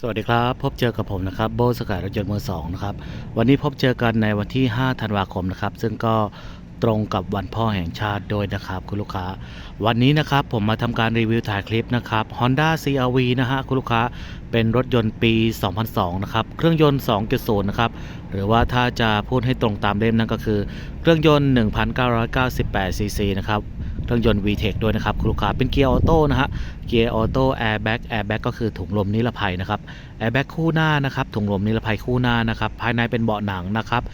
สวัสดีครับ พบเจอกับผมนะครับโบสกายรถยนต์มือสองนะครับวันนี้พบเจอกันในวันที่ 5 ธันวาคมนะครับ ซึ่งก็ตรงกับวันพ่อแห่งชาติด้วยนะครับคุณลูกค้า วันนี้นะครับผมมาทำการรีวิวถ่ายคลิปนะครับ Honda CRV นะฮะคุณลูกค้าเป็นรถยนต์ปี 2002 นะครับ เครื่องยนต์ 2.0 นะครับ หรือว่าถ้าจะพูดให้ตรงตามเล่มนั่นก็คือ เครื่องยนต์ 1,998 ซีซีนะครับ เครื่องยนต์ VTEC ด้วยนะครับคุณลูกค้าเป็นเกียร์ออโต้นะฮะเกียร์ออโต้แอร์แบ็กแอร์แบ็กก็คือถุงลมนิรภัยนะครับแอร์แบ็กคู่หน้านะครับถุงลมนิรภัยคู่หน้านะครับภายในเป็นเบาะหนังนะครับ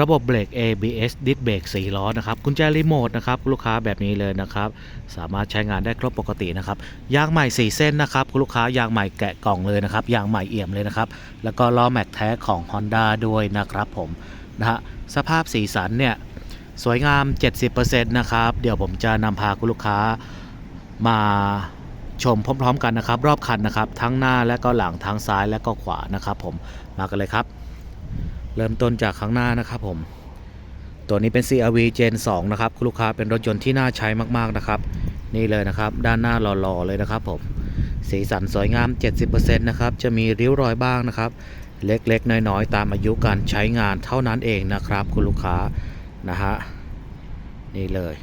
ระบบเบรก ABS ดิสเบรก4ล้อนะครับกุญแจรีโมทนะครับลูกค้าแบบนี้เลยนะครับสามารถใช้งานได้ครบปกตินะครับยางใหม่ 4 เส้นนะครับคุณลูกค้ายางใหม่แกะกล่องเลยนะครับยางใหม่เอี่ยมเลยนะครับแล้วก็ล้อแม็กแท้ของ Honda ด้วยนะครับผมนะฮะสภาพสีสันเนี่ย สวยงาม 70%นะครับ เดี๋ยวผมจะนำพาคุณลูกค้ามาชมพร้อมๆกันนะครับ รอบคันนะครับ ทั้งหน้าและก็หลังทั้งซ้ายและก็ขวานะครับผมมากันเลยครับ เริ่มต้นจากข้างหน้านะครับผม ตัวนี้เป็น CRV Gen 2 นะครับ คุณลูกค้าเป็นรถยนต์ที่น่าใช้มากๆนะครับ นี่เลยนะครับ ด้านหน้าหล่อๆเลยนะครับผมสีสันสวยงาม 70%นะครับ จะมีริ้วรอยบ้างนะครับ เล็กๆ น้อยๆ ตามอายุการใช้งานเท่านั้นเองนะครับ คุณลูกค้า นะฮะนี่เลย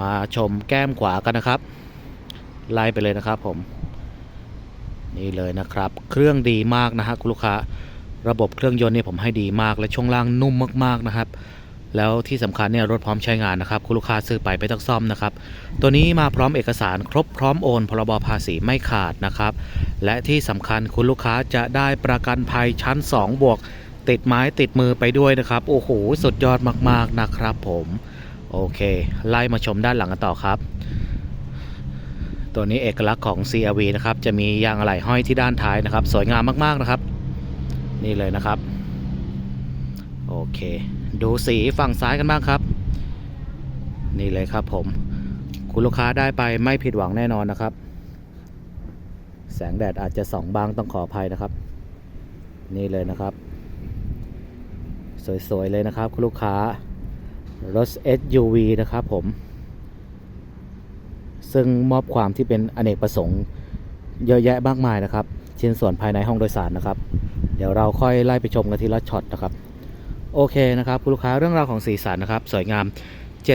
มาชมแก้มขวากันนะครับ ไล่ไปเลยนะครับผม นี่เลยนะครับ เครื่องดีมากนะฮะคุณลูกค้าระบบเครื่องยนต์เนี่ยผมให้ดีมากและช่วงล่างนุ่มมากๆนะครับ แล้วที่สำคัญเนี่ยรถพร้อมใช้งานนะครับ คุณลูกค้าซื้อไปไม่ต้องซ่อมนะครับ ตัวนี้มาพร้อมเอกสารครบพร้อมโอนพรบภาษีไม่ขาดนะครับ และที่สำคัญคุณลูกค้าจะได้ประกันภัยชั้น 2 บวก ติดไม้ติดมือไปด้วยนะครับ โอ้โห สุดยอดมากๆนะครับผม โอเค ไล่มาชมด้านหลังกันต่อครับ ตัวนี้เอกลักษณ์ของ CRV นะครับ จะมียางอะไหล่ห้อยที่ด้านท้ายนะครับ สวยงามมากๆนะครับ นี่เลยนะครับ โอเค ดูสีฝั่งซ้ายกันบ้างครับ นี่เลยครับผม คุณลูกค้าได้ไปไม่ผิดหวังแน่นอนนะครับ แสงแดดอาจจะส่องบางต้องขออภัยนะครับ นี่เลยนะครับ สวย ๆ เลยนะครับ คุณลูกค้ารถ SUV นะครับผม ซึ่งมอบความที่เป็นอเนกประสงค์เยอะแยะมากมายนะครับ ชิ้นส่วนภายในห้องโดยสารนะครับ เดี๋ยวเราค่อยไล่ไปชมกันทีละช็อตนะครับ โอเคนะครับคุณลูกค้าเรื่องราวของสีสันนะครับ สวยงาม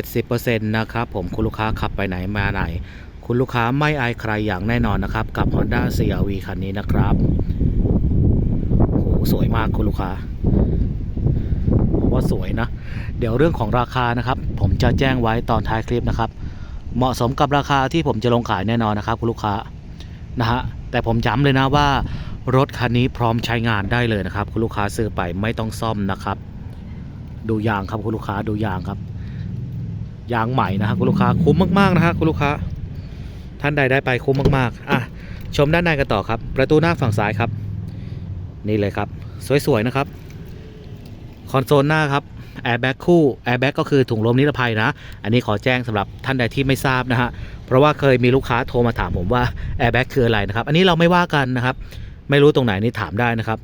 70%นะครับผมคุณลูกค้าขับไปไหนมาไหน คุณลูกค้าไม่อายใครอย่างแน่นอนนะครับ กับ Honda CRV คันนี้นะครับโอ้โหสวยมากคุณลูกค้า ว่าสวยนะ เดี๋ยวเรื่องของราคานะครับ ผมจะแจ้งไว้ตอนท้ายคลิปนะครับ เหมาะสมกับราคาที่ผมจะลงขายแน่นอนนะครับคุณลูกค้านะฮะแต่ผมย้ำเลยนะว่ารถคันนี้พร้อมใช้งานได้เลยนะครับ คุณลูกค้าซื้อไปไม่ต้องซ่อมนะครับ ดูยางครับคุณลูกค้าดูยางครับ ยางใหม่นะฮะคุณลูกค้าคุ้มมากๆนะฮะคุณลูกค้า ท่านใดได้ไปคุ้มมากๆอะชมด้านในกันต่อครับ ประตูหน้าฝั่งซ้ายครับ นี่เลยครับ สวยๆนะครับ คอนโซลหน้าครับแอร์แบ็กคู่แอร์แบ็กก็คือถุงลมนิรภัยนะ อันนี้ขอแจ้งสำหรับท่านใดที่ไม่ทราบนะฮะเพราะว่าเคยมีลูกค้าโทรมาถามผมว่าแอร์แบ็กคืออะไรนะครับ อันนี้เราไม่ว่ากันนะครับ ไม่รู้ตรงไหนนี่ถามได้นะครับ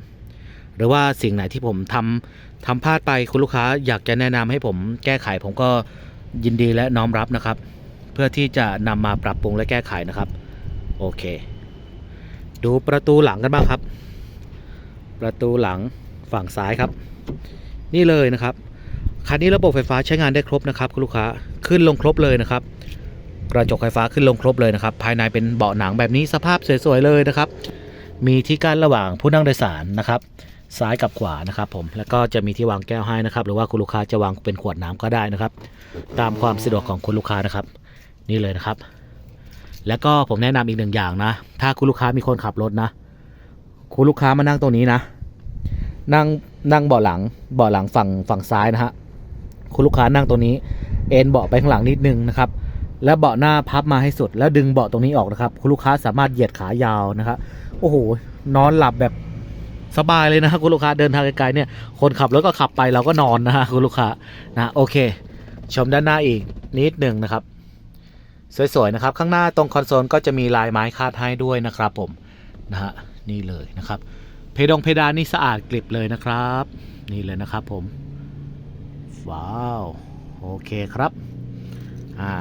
หรือว่าสิ่งไหนที่ผมทำทำพลาดไปคุณลูกค้าอยากจะแนะนำให้ผมแก้ไขผมก็ยินดีและน้อมรับนะครับ เพื่อที่จะนำมาปรับปรุงและแก้ไขนะครับ โอเค ดูประตูหลังกันบ้างครับ ประตูหลังฝั่งซ้ายครับ นี่เลยนะครับคันนี้ระบบไฟฟ้าใช้งานได้ครบนะครับคุณลูกค้าขึ้นลงครบเลยนะครับ กระจกไฟฟ้าขึ้นลงครบเลยนะครับ ภายในเป็นเบาะหนังแบบนี้สภาพสวยๆเลยนะครับ มีที่กั้นระหว่างผู้นั่งโดยสารนะครับ ซ้ายกับขวานะครับผมแล้วก็จะมีที่วางแก้วให้นะครับ หรือว่าคุณลูกค้าจะวางเป็นขวดน้ำก็ได้นะครับ ตามความสะดวกของคุณลูกค้านะครับ นี่เลยนะครับ แล้วก็ผมแนะนำอีกหนึ่งอย่างนะ ถ้าคุณลูกค้ามีคนขับรถนะ คุณลูกค้ามานั่งตรงนี้นะ นั่งนั่งเบาะหลังเบาะหลังฝั่งฝั่งซ้ายนะฮะคุณลูกค้านั่งตรงนี้ เอ็นเบาะไปข้างหลังนิดนึงนะครับ แล้วเบาะหน้าพับมาให้สุด แล้วดึงเบาะตรงนี้ออกนะครับ คุณลูกค้าสามารถเหยียดขายาวนะครับโอ้โหนอนหลับแบบสบายเลยนะฮะคุณลูกค้าเดินทางไกลๆเนี่ยคนขับรถก็ขับไปเราก็นอนนะฮะคุณลูกค้านะโอเค ชมด้านหน้าอีกนิดหนึ่งนะครับ สวยๆนะครับ ข้างหน้าตรงคอนโซลก็จะมีลายไม้คาดให้ด้วยนะครับผมนะฮะนี่เลยนะครับ เพดงเพดานนี่สะอาดกริบเลยนะครับ นี่เลยนะครับผม ว้าว โอเคครับ อ่า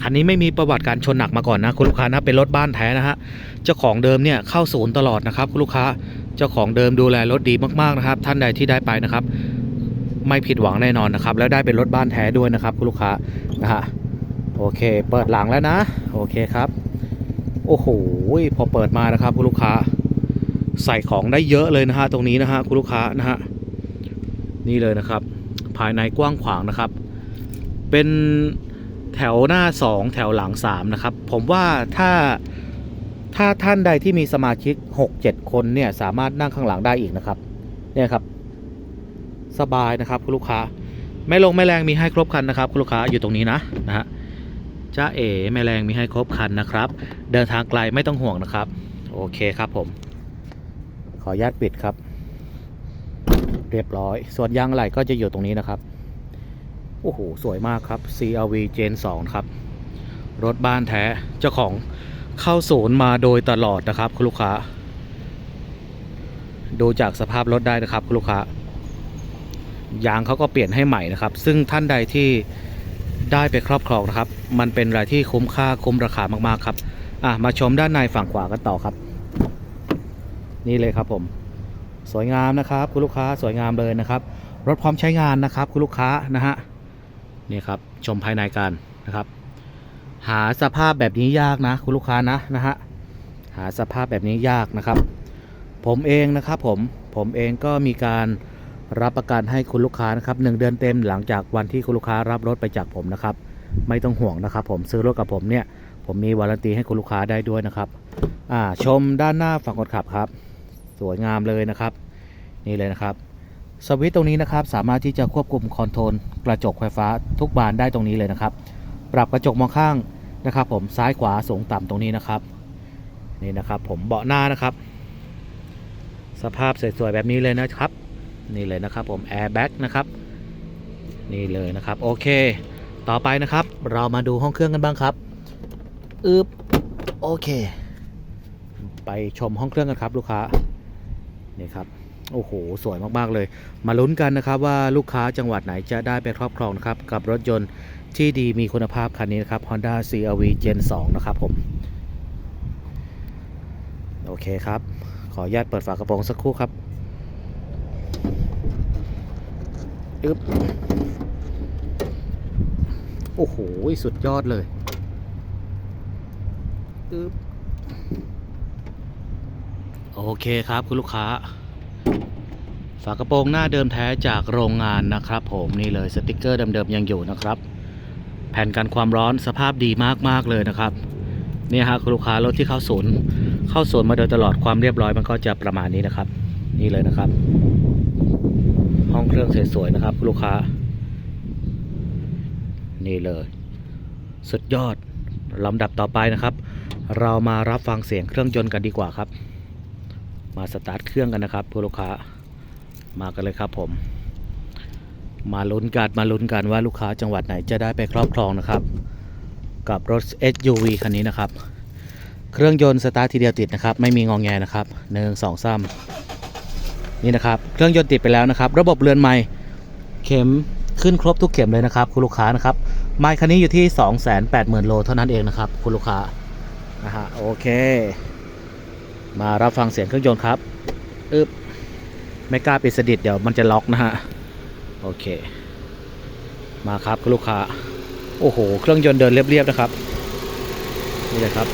คันนี้ไม่มีประวัติการชนหนักมาก่อนนะคุณลูกค้านะเป็นรถบ้านแท้นะฮะเจ้าของเดิมเนี่ยเข้าศูนย์ตลอดนะครับคุณลูกค้าเจ้าของเดิมดูแลรถดีมากๆนะครับ ท่านใดที่ได้ไปนะครับ ไม่ผิดหวังแน่นอนนะครับ แล้วได้เป็นรถบ้านแท้ด้วยนะครับคุณลูกค้านะฮะโอเค เปิดหลังแล้วนะ โอเคครับ โอ้โหพอเปิดมานะครับคุณลูกค้า ใส่ของได้เยอะเลยนะฮะตรงนี้นะฮะคุณลูกค้านะฮะนี่เลยนะครับ ภายในกว้างขวางนะครับ เป็นแถวหน้า 2 แถวหลัง 3 นะครับ ผมว่าถ้าถ้าท่านใดที่มีสมาชิก 6-7 คนเนี่ยสามารถนั่งข้างหลังได้อีกนะครับเนี่ยครับ สบายนะครับคุณลูกค้าไม่ลงไม่แรงมีให้ครบคันนะครับคุณลูกค้าอยู่ตรงนี้นะนะฮะจ้าเอ๋แม่แรงมีให้ครบคันนะครับ เดินทางไกลไม่ต้องห่วงนะครับ โอเคครับผม ออนุญาตปิดครับ เรียบร้อย ส่วนยางอะไหล่ก็จะอยู่ตรงนี้นะครับ โอ้โห สวยมากครับ CRV Gen 2 ครับ รถบ้านแท้ เจ้าของเข้าศูนย์มาโดยตลอดนะครับคุณลูกค้า ดูจากสภาพรถได้นะครับคุณลูกค้ายางเขาก็เปลี่ยนให้ใหม่นะครับ ซึ่งท่านใดที่ได้ไปครอบครองนะครับ มันเป็นอะไรที่คุ้มค่าคุ้มราคามากๆครับ อะ มาชมด้านในฝั่งขวากันต่อครับ นี่เลยครับผม สวยงามนะครับ คุณลูกค้าสวยงามเลยนะครับ รถพร้อมใช้งานนะครับ คุณลูกค้านะฮะนี่ครับชมภายในกันนะครับ หาสภาพแบบนี้ยากนะ คุณลูกค้านะนะฮะหาสภาพแบบนี้ยากนะครับ ผมเองนะครับผมผมเองก็มีการรับประกันให้คุณลูกค้านะครับหนึ่งเดือนเต็มหลังจากวันที่คุณลูกค้ารับรถไปจากผมนะครับ ไม่ต้องห่วงนะครับ ผมซื้อรถกับผมเนี่ย ผมมีวารันตีให้คุณลูกค้าได้ด้วยนะครับ อ่าชมด้านหน้าฝั่งคนขับครับ สวยงามเลยนะครับ นี่เลยนะครับสวิตตรงนี้นะครับสามารถที่จะควบคุมคอนโทรลกระจกไฟฟ้าทุกบานได้ตรงนี้เลยนะครับ ปรับกระจกมองข้างนะครับ ผมซ้ายขวาสูงต่ำตรงนี้นะครับนี่นะครับผมเบาะหน้านะครับ สภาพสวยๆแบบนี้เลยนะครับ นี่เลยนะครับผมแอร์แบ็กนะครับนี่เลยนะครับโอเค ต่อไปนะครับ เรามาดูห้องเครื่องกันบ้างครับอึบโอเค ไปชมห้องเครื่องกันครับลูกค้า นี่ครับโอ้โห สวยมาก ๆ เลย มาลุ้นกันนะครับว่าลูกค้าจังหวัดไหนจะได้ไปครอบครองนะครับ กับรถยนต์ที่ดีมีคุณภาพคันนี้นะครับ Honda CRV Gen 2 นะครับผม โอเคครับ ขออนุญาตเปิดฝากระโปรงสักครู่ครับอึ๊บโอ้โห สุดยอดเลยอึ๊บ โอเคครับคุณลูกค้า ฝากระโปรงหน้าเดิมแท้จากโรงงานนะครับผมนี่เลยสติกเกอร์เดิมๆยังอยู่นะครับ แผ่นกันความร้อนสภาพดีมากๆเลยนะครับนี่ฮะคุณลูกค้ารถที่เข้าศูนย์เข้าศูนย์มาโดยตลอดความเรียบร้อยมันก็จะประมาณนี้นะครับ นี่เลยนะครับ ห้องเครื่องสวยๆนะครับคุณลูกค้า นี่เลย สุดยอดลำดับต่อไปนะครับ เรามารับฟังเสียงเครื่องยนต์กันดีกว่าครับ มาสตาร์ทเครื่องกันนะครับผู้ลูกค้ามากันเลยครับผม มาลุ้นกันมาลุ้นกันว่าลูกค้าจังหวัดไหนจะได้ไปครอบครองนะครับ กับรถ SUV คันนี้นะครับ เครื่องยนต์สตาร์ททีเดียวติดนะครับ ไม่มีงองแงนะครับหนึ่งสองสามนี่นะครับ เครื่องยนต์ติดไปแล้วนะครับ ระบบเรือนไม้เข็มขึ้นครบทุกเข็มเลยนะครับ คุณลูกค้านะครับไม้คันนี้อยู่ที่ 280,000 โลเท่านั้นเองนะครับ คุณลูกค้านะฮะโอเค มารับฟังเสียงเครื่องยนต์ครับอึบไม่กล้าปิดสนิทเดี๋ยวมันจะล็อกนะฮะ โอเค มาครับคุณลูกค้า โอ้โห เครื่องยนต์เดินเรียบๆนะครับ นี่เลยครับ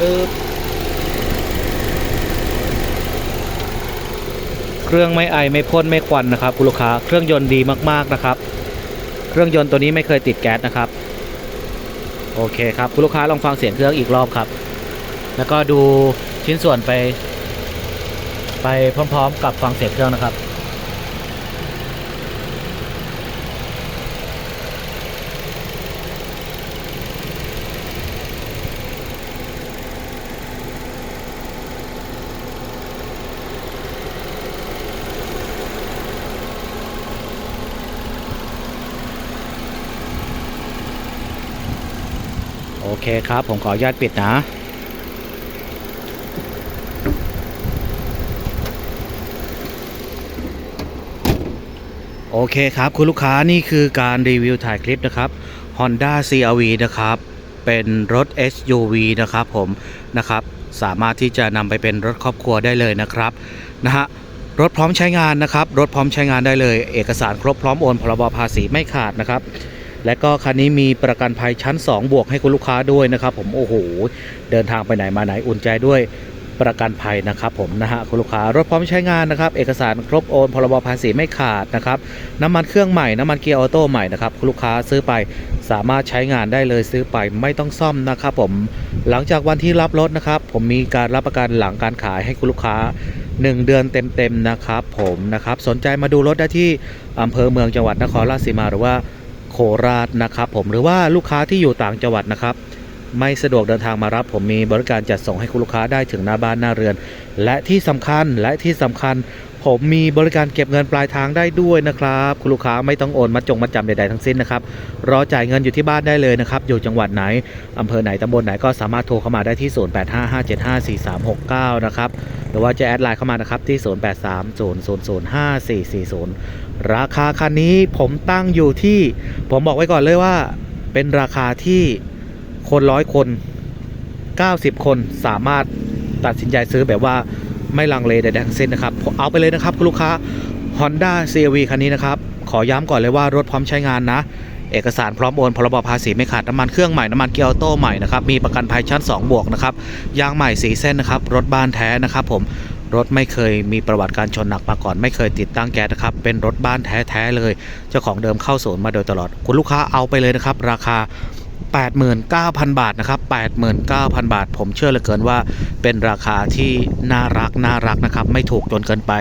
อึบเครื่องไม่ไอไม่พ่นไม่ควันนะครับคุณลูกค้า เครื่องยนต์ดีมากๆนะครับ เครื่องยนต์ตัวนี้ไม่เคยติดแก๊สนะครับ โอเคครับคุณลูกค้าลองฟังเสียงเครื่องอีกรอบครับ แล้วก็ดูชิ้นส่วนไป ไปพร้อมๆ กับฟังเสียงเครื่องนะครับโอเคครับ ผมขออนุญาตปิดนะ เคครับ คุณลูกค้านี่คือการรีวิวถ่ายคลิปนะครับ Honda CRV นะครับ เป็นรถ SUV นะครับผมนะครับสามารถที่จะนำไปเป็นรถครอบครัวได้เลยนะครับนะฮะรถพร้อมใช้งานนะครับ รถพร้อมใช้งานได้เลย เอกสารครบพร้อมโอนพรบภาษีไม่ขาดนะครับ และก็คันนี้มีประกันภัยชั้น 2 บวกให้คุณลูกค้าด้วยนะครับ ผมโอ้โหเดินทางไปไหนมาไหนอุ่นใจด้วย ประกันภัยนะครับผมนะฮะคุณลูกค้ารถพร้อมใช้งานนะครับ เอกสารครบโอนพรบภาษีไม่ขาดนะครับน้ำมันเครื่องใหม่น้ำมันเกียร์ออโต้ใหม่นะครับคุณลูกค้าซื้อไปสามารถใช้งานได้เลยซื้อไปไม่ต้องซ่อมนะครับผมหลังจากวันที่รับรถนะครับผมมีการรับประกันหลังการขายให้คุณลูกค้า 1 เดือนเต็มๆนะครับผมนะครับสนใจมาดูรถได้ที่อำเภอเมืองจังหวัดนครราชสีมาหรือว่าโคราชนะครับผมหรือว่าลูกค้าที่อยู่ต่างจังหวัดนะครับ ไม่สะดวกเดินทางมารับ ผมมีบริการจัดส่งให้คุณลูกค้าได้ถึงหน้าบ้านหน้าเรือน และที่สำคัญและที่สำคัญ ผมมีบริการเก็บเงินปลายทางได้ด้วยนะครับ คุณลูกค้าไม่ต้องโอนมาจงมาจำใดๆทั้งสิ้นนะครับรอจ่ายเงินอยู่ที่บ้านได้เลยนะครับอยู่จังหวัดไหนอำเภอไหนตำบลไหนก็สามารถโทรเข้ามาได้ที่ 0855754369 นะครับหรือว่าจะแอดไลน์เข้ามานะครับที่ 0830005440 ราคาคันนี้ผมตั้งอยู่ที่ ผมบอกไว้ก่อนเลยว่า เป็นราคาที่ คนร้อยคน 90 คนสามารถตัดสินใจซื้อแบบว่าไม่ลังเลใดๆทั้งสิ้นนะครับ เอาไปเลยนะครับ คุณลูกค้า Honda CRV คันนี้นะครับ ขอย้ำก่อนเลยว่ารถพร้อมใช้งานนะ เอกสารพร้อมโอนพรบภาษีไม่ขาดน้ำมันเครื่องใหม่ น้ำมันเกียร์ออโต้ใหม่นะครับ มีประกันภัยชั้น 2 บวกนะครับ ยางใหม่สีเส้นนะครับ รถบ้านแท้นะครับผมรถไม่เคยมีประวัติการชนหนักมาก่อน ไม่เคยติดตั้งแก๊สนะครับ เป็นรถบ้านแท้ ๆ เลย เจ้าของเดิมเข้าศูนย์มาโดยตลอด คุณลูกค้าเอาไปเลยนะครับ ราคา 89,000 บาทนะครับ 89,000 บาท ผมเชื่อเหลือเกินว่าเป็นราคาที่น่ารักน่ารักนะครับ ไม่ถูกจนเกินไป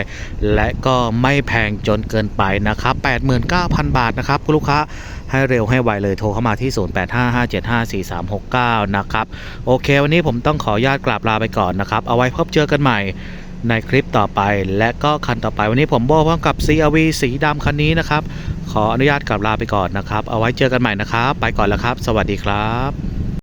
และก็ไม่แพงจนเกินไปนะครับ 89,000 บาทนะครับคุณลูกค้าให้เร็วให้ไวเลยโทรเข้ามาที่ 0855754369 นะครับ โอเค วันนี้ผมต้องขออนุญาตกราบลาไปก่อนนะครับ เอาไว้พบเจอกันใหม่ ในคลิปต่อไปและก็คันต่อไปวันนี้ผมโบพร้อมกับ CRV สีดำคันนี้นะครับ ขออนุญาตกลับลาไปก่อนนะครับ เอาไว้เจอกันใหม่นะครับ ไปก่อนแล้วครับ สวัสดีครับ